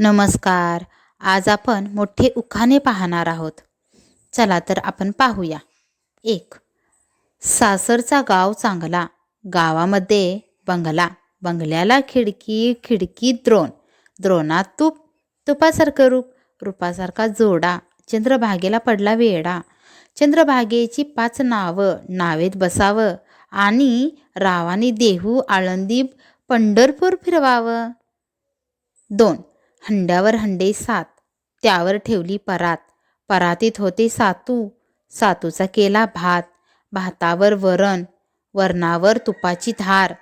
नमस्कार. आज आपण मोठे उखाणे पाहणार आहोत. चला तर आपण पाहूया. एक सासरचा गाव चांगला. गावामध्ये बंगला. बंगल्याला खिडकी खिडकी द्रोण. द्रोणात तूप तुपासारखं रूप. रूपासारखा जोडा. चंद्रभागेला पडला वेडा. चंद्रभागेची पाच नावं. नावेत बसावं. आणि रावानी देहू आळंदी पंढरपूर फिरवावं. दोन हंड्यावर हंडे सात त्यावर ठेवली परात. परातीत होते सातू सातूचा केला भात. भातावर वरण वरणावर तुपाची धार.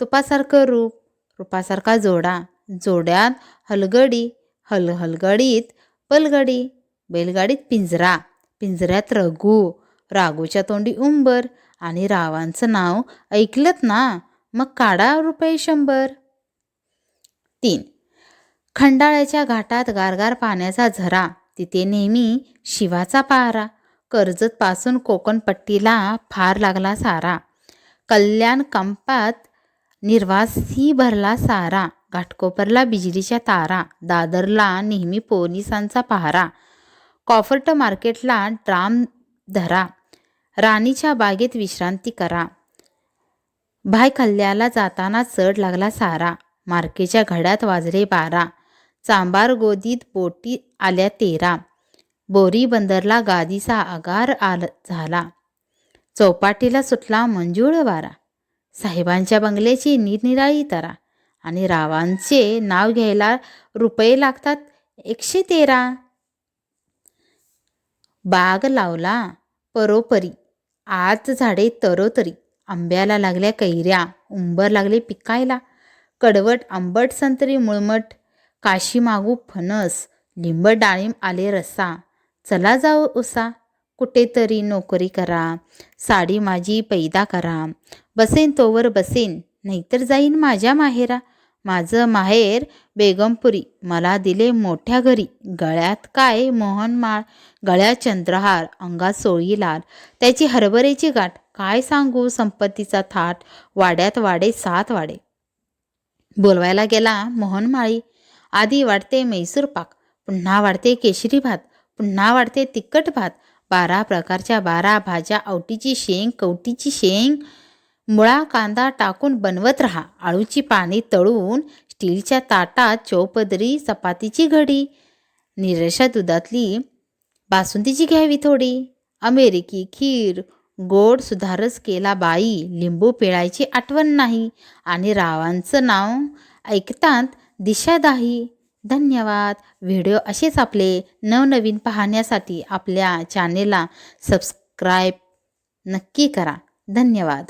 तुपासारखं रूप रूपासारखा जोडा. जोड्यात हलगडी हल हलगडीत पलगडी बैलगाडीत पिंजरा. पिंजऱ्यात रघू राघूच्या तोंडी उंबर आणि रावांचं नाव ऐकलत ना? मग काढा रुपये शंभर. तीन. खंडाळ्याच्या घाटात गारगार पाण्याचा झरा. तिथे नेहमी शिवाचा पहारा कर्जतपासून कोकणपट्टीला फार लागला सारा. कल्याण कंपात निर्वासी भरला सारा. घाटकोपरला बिजलीच्या तारा. दादरला नेहमी पोलिसांचा पहारा. कॉफर्ट मार्केटला ड्राम धरा. राणीच्या बागेत विश्रांती करा. भाय कल्ल्याला जाताना चढ लागला सारा. मार्केच्या घड्यात वाजले बारा. चांबार गोदीत बोटी आल्या तेरा. बोरी बंदरला गादीचा आगार आल झाला. चौपाटीला सुटला मंजूळ वारा. साहेबांच्या बंगल्याची निरनिराळी तरा आणि रावांचे नाव घ्यायला रुपये लागतात एकशे तेरा. बाग लावला परोपरी. आज झाडे तरोतरी. आंब्याला लागल्या कैऱ्या. उंबर लागले पिकायला. कडवट आंबट संत्री मुळमट. काशी मागू फणस लिंब डाळिंब आले रसा. चला जाऊ उसा कुठेतरी नोकरी करा साडी माझी पैदा करा. बसेन तोवर बसेन नाहीतर जाईन माझ्या माहेरा. माझं माहेर बेगमपुरी मला दिले मोठ्या घरी. गळ्यात काय मोहनमाळ गळ्यात चंद्रहार अंगात सोळी लाल. त्याची हरभऱ्याची गाठ काय सांगू संपत्तीचा थाट वाड्यात वाडे सात वाडे. बोलवायला गेला मोहनमाळी आधी वाढते मैसूर पाक पुन्हा वाढते केशरी भात पुन्हा वाढते तिखट भात. बारा प्रकारच्या बारा भाज्या आवटीची शेंग कवटीची शेंग. मुळा कांदा टाकून बनवत राहा. आळूची पाने तळून स्टीलच्या ताटात चौपदरी चपातीची घडी. निरशा दुधातली बासुंदीची घ्यावी थोडी. अमेरिकी खीर गोड सुधारस केला बाई. लिंबू पिळायची आठवण नाही. आणि रावांचं नाव ऐकतात दिशादाही. धन्यवाद. व्हिडिओ असेच आपले नवनवीन पाहण्यासाठी आपल्या चॅनेलला सबस्क्राईब नक्की करा. धन्यवाद.